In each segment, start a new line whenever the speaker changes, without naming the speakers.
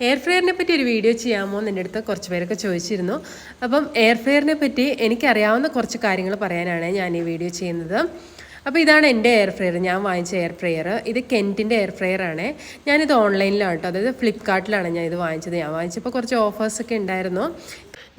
Air ഫ്രയറിനെ പറ്റി ഒരു video ചെയ്യാമോ എന്ന് എന്റെ അടുത്ത് കുറച്ച് പേരൊക്കെ ചോദിച്ചിരുന്നു. അപ്പം എയർ ഫ്രയറിനെ പറ്റി എനിക്കറിയാവുന്ന കുറച്ച് കാര്യങ്ങൾ പറയാനാണ് ഞാൻ ഈ വീഡിയോ ചെയ്യുന്നത്. അപ്പോൾ ഇതാണ് എന്റെ എയർ ഫ്രയർ ഞാൻ വാങ്ങിച്ച എയർ ഫ്രയർ ഇത് കെന്റിന്റെ എയർ ഫ്രയർ ആണ്. ഞാനിത് ഓൺലൈനിലാണ് കേട്ടോ അതായത് ഫ്ലിപ്കാർട്ടിലാണ് ഞാൻ ഇത് വാങ്ങിച്ചത്. ഞാൻ വാങ്ങിച്ചപ്പോൾ കുറച്ച് ഓഫേഴ്സൊക്കെ ഉണ്ടായിരുന്നു.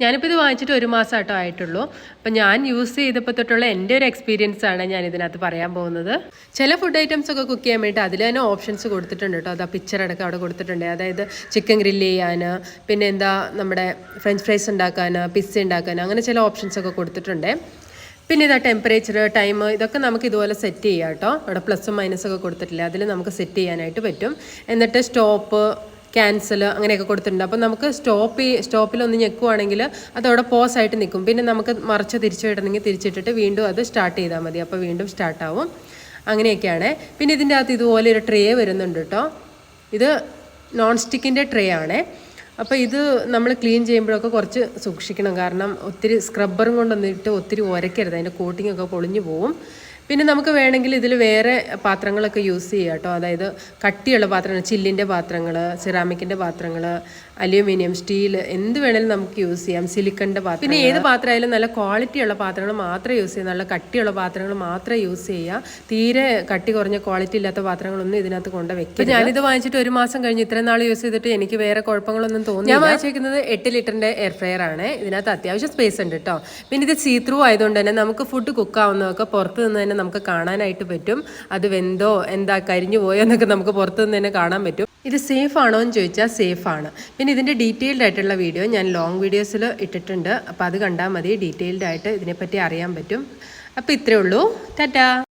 ഞാനിപ്പോൾ ഇത് വാങ്ങിച്ചിട്ട് ഒരു മാസം ആട്ടോ ആയിട്ടുള്ളൂ. അപ്പം ഞാൻ യൂസ് ചെയ്തപ്പോൾ തൊട്ടുള്ള എന്റെ ഒരു എക്സ്പീരിയൻസ് ആണ് ഞാൻ ഇതിനകത്ത് പറയാൻ പോകുന്നത്. ചില ഫുഡ് ഐറ്റംസ് ഒക്കെ കുക്ക് ചെയ്യാൻ വേണ്ടി അതിൽ തന്നെ ഓപ്ഷൻസ് കൊടുത്തിട്ടുണ്ട് കേട്ടോ. അതാ പിക്ചർ അടക്കം അവിടെ കൊടുത്തിട്ടുണ്ട്. അതായത് ചിക്കൻ ഗ്രില്ല് ചെയ്യാൻ പിന്നെ എന്താ നമ്മുടെ ഫ്രഞ്ച് ഫ്രൈസ് ഉണ്ടാക്കാൻ പിസ്സ ഉണ്ടാക്കാൻ അങ്ങനെ ചില ഓപ്ഷൻസ് ഒക്കെ കൊടുത്തിട്ടുണ്ട്. പിന്നെ ഇതാ ടെമ്പറേച്ചർ ടൈം ഇതൊക്കെ നമുക്ക് ഇതുപോലെ സെറ്റ് ചെയ്യാം കേട്ടോ. അവിടെ പ്ലസും മൈനസും ഒക്കെ കൊടുത്തിട്ടില്ല? അതിൽ നമുക്ക് സെറ്റ് ചെയ്യാനായിട്ട് പറ്റും. എന്നിട്ട് സ്റ്റോപ്പ് ക്യാൻസൽ അങ്ങനെയൊക്കെ കൊടുത്തിട്ടുണ്ട്. അപ്പോൾ നമുക്ക് സ്റ്റോപ്പ് സ്റ്റോപ്പിൽ ഒന്ന് ഞെക്കുവാണെങ്കിൽ അതവിടെ പോസ് ആയിട്ട് നിൽക്കും. പിന്നെ നമുക്ക് മറിച്ച് തിരിച്ചു വിടണമെങ്കിൽ തിരിച്ചിട്ടിട്ട് വീണ്ടും അത് സ്റ്റാർട്ട് ചെയ്താൽ മതി. അപ്പോൾ വീണ്ടും സ്റ്റാർട്ടാവും. അങ്ങനെയൊക്കെയാണ്. പിന്നെ ഇതിന്റെ അകത്ത് ഇതുപോലെ ഒരു ട്രേ വരുന്നുണ്ട് കേട്ടോ. ഇത് നോൺ സ്റ്റിക്കിന്റെ ട്രേ ആണേ. അപ്പോൾ ഇത് നമ്മൾ ക്ലീൻ ചെയ്യുമ്പോഴൊക്കെ കുറച്ച് സൂക്ഷിക്കണം. കാരണം ഒത്തിരി സ്ക്രബ്ബറും കൊണ്ടൊന്നിട്ട് ഒത്തിരി ഉരയ്ക്കരുത്. അതിന്റെ കോട്ടിങ്ങൊക്കെ പൊളിഞ്ഞു പോവും. പിന്നെ നമുക്ക് വേണമെങ്കിൽ ഇതിൽ വേറെ പാത്രങ്ങളൊക്കെ യൂസ് ചെയ്യാം കേട്ടോ. അതായത് കട്ടിയുള്ള പാത്രങ്ങൾ ചില്ലിന്റെ പാത്രങ്ങൾ സിറാമിക്കിന്റെ പാത്രങ്ങൾ അലുമിനിയം സ്റ്റീൽ എന്ത് വേണേലും നമുക്ക് യൂസ് ചെയ്യാം. സിലിക്കണിന്റെ പാത്രം പിന്നെ ഏത് പാത്രമായാലും നല്ല ക്വാളിറ്റിയുള്ള പാത്രങ്ങൾ മാത്രമേ യൂസ് ചെയ്യുക നല്ല കട്ടിയുള്ള പാത്രങ്ങൾ മാത്രമേ യൂസ് ചെയ്യുക തീരെ കട്ടി കുറഞ്ഞ ക്വാളിറ്റി ഇല്ലാത്ത പാത്രങ്ങളൊന്നും ഇതിനകത്ത് കൊണ്ട് വെക്കും ഞാനിത് വാങ്ങിച്ചിട്ട് ഒരു മാസം കഴിഞ്ഞ് ഇത്രയും നാൾ യൂസ് ചെയ്തിട്ട് എനിക്ക് വേറെ കുഴപ്പങ്ങളൊന്നും തോന്നി ഞാൻ വാങ്ങിച്ചിരിക്കുന്നത് എട്ട് ലിറ്ററിന്റെ എയർ ഫ്രയർ ആണ്. ഇതിനകത്ത് അത്യാവശ്യം സ്പേസ് ഉണ്ട് കേട്ടോ. പിന്നെ ഇത് സീത്രൂ ആയതുകൊണ്ട് തന്നെ നമുക്ക് ഫുഡ് കുക്ക് ആവുന്നതൊക്കെ പുറത്ത് നിന്ന് തന്നെ നമുക്ക് കാണാനായിട്ട് പറ്റും. അത് വെന്തോ എന്താ കരിഞ്ഞു പോയോ എന്നൊക്കെ നമുക്ക് പുറത്തുനിന്ന് തന്നെ കാണാൻ പറ്റും. ഇത് സേഫ് ആണോ എന്ന് ചോദിച്ചാൽ സേഫ് ആണ്. പിന്നെ ഇതിന്റെ ഡീറ്റെയിൽഡ് ആയിട്ടുള്ള വീഡിയോ ഞാൻ ലോങ് വീഡിയോസിൽ ഇട്ടിട്ടുണ്ട്. അപ്പോൾ അത് കണ്ടാൽ മതി ഡീറ്റെയിൽഡ് ആയിട്ട് ഇതിനെപ്പറ്റി അറിയാൻ പറ്റും. അപ്പോൾ ഇത്രയേ ഉള്ളൂ. ടാറ്റാ!